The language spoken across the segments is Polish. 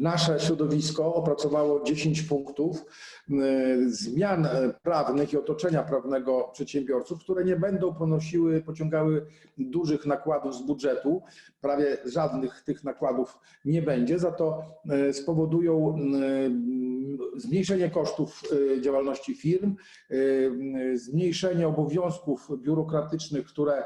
Nasze środowisko opracowało 10 punktów y, zmian e, prawnych i otoczenia prawnego przedsiębiorców, które nie będą ponosiły, pociągały dużych nakładów z budżetu. Prawie żadnych tych nakładów nie będzie, za to e, spowodują y, zmniejszenie kosztów działalności firm, zmniejszenie obowiązków biurokratycznych, które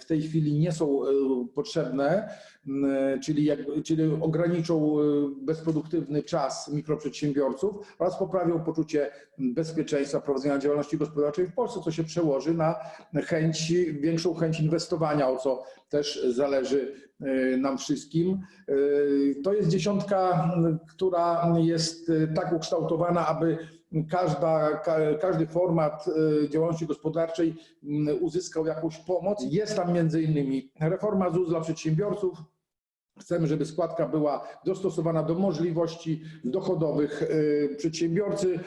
w tej chwili nie są y, potrzebne, y, czyli, jakby, czyli ograniczą y, bezproduktywny czas mikroprzedsiębiorców oraz poprawią poczucie bezpieczeństwa prowadzenia działalności gospodarczej w Polsce, co się przełoży na chęć, większą chęć inwestowania, o co też zależy y, nam wszystkim. Y, To jest dziesiątka, y, która jest y, tak ukształtowana, aby każda, ka, każdy format y, działalności gospodarczej mm, uzyskał jakąś pomoc. Jest tam między innymi reforma ZUS dla przedsiębiorców. Chcemy, żeby składka była dostosowana do możliwości dochodowych y, przedsiębiorcy.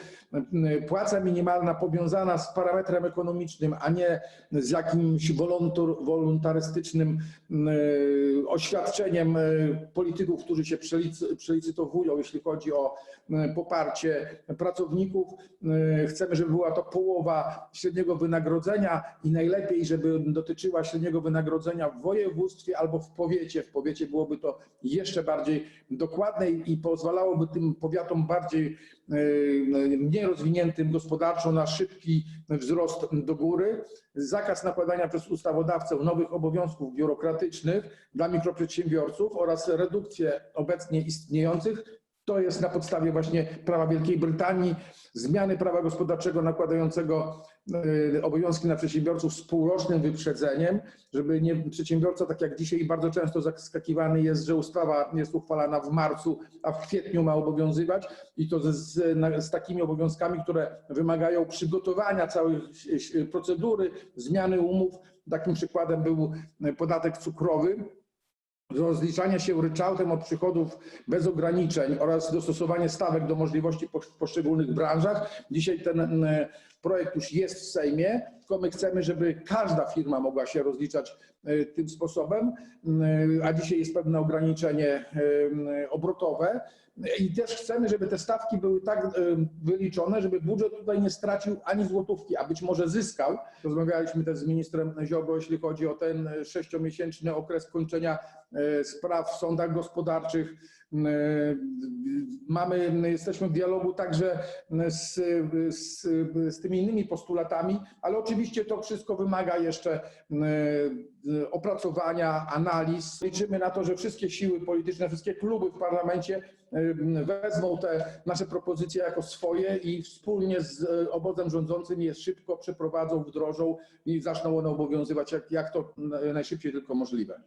Y, Płaca minimalna powiązana z parametrem ekonomicznym, a nie z jakimś wolontarystycznym y, oświadczeniem polityków, którzy się przelicy- przelicytowują, jeśli chodzi o poparcie pracowników. Chcemy, żeby była to połowa średniego wynagrodzenia i najlepiej, żeby dotyczyła średniego wynagrodzenia w województwie albo w powiecie. W powiecie byłoby to jeszcze bardziej dokładne i pozwalałoby tym powiatom bardziej y, mniej rozwiniętym gospodarczo na szybki wzrost do góry. Zakaz nakładania przez ustawodawcę nowych obowiązków biurokratycznych dla mikroprzedsiębiorców oraz redukcję obecnie istniejących. To jest na podstawie właśnie prawa Wielkiej Brytanii, zmiany prawa gospodarczego nakładającego y, obowiązki na przedsiębiorców z półrocznym wyprzedzeniem, żeby nie, przedsiębiorca, tak jak dzisiaj bardzo często zaskakiwany jest, że ustawa jest uchwalana w marcu, a w kwietniu ma obowiązywać i to z, z, takimi obowiązkami, które wymagają przygotowania całej y, y, procedury, zmiany umów. Takim przykładem był podatek cukrowy, rozliczanie się ryczałtem od przychodów bez ograniczeń oraz dostosowanie stawek do możliwości w poszczególnych branżach. Dzisiaj ten mm, projekt już jest w Sejmie, tylko my chcemy, żeby każda firma mogła się rozliczać e, tym sposobem, Mm, a dzisiaj jest pewne ograniczenie e, obrotowe. I też chcemy, żeby te stawki były tak e, wyliczone, żeby budżet tutaj nie stracił ani złotówki, a być może zyskał. Rozmawialiśmy też z ministrem Ziobro, jeśli chodzi o ten e, sześciomiesięczny okres kończenia e, spraw w sądach gospodarczych. E, Mamy, jesteśmy w dialogu także z, z, z tymi innymi postulatami, ale oczywiście to wszystko wymaga jeszcze e, opracowania, analiz. Liczymy na to, że wszystkie siły polityczne, wszystkie kluby w parlamencie e, wezmą te nasze propozycje jako swoje i wspólnie z e, obozem rządzącym je szybko przeprowadzą, wdrożą i zaczną one obowiązywać jak, jak to najszybciej tylko możliwe.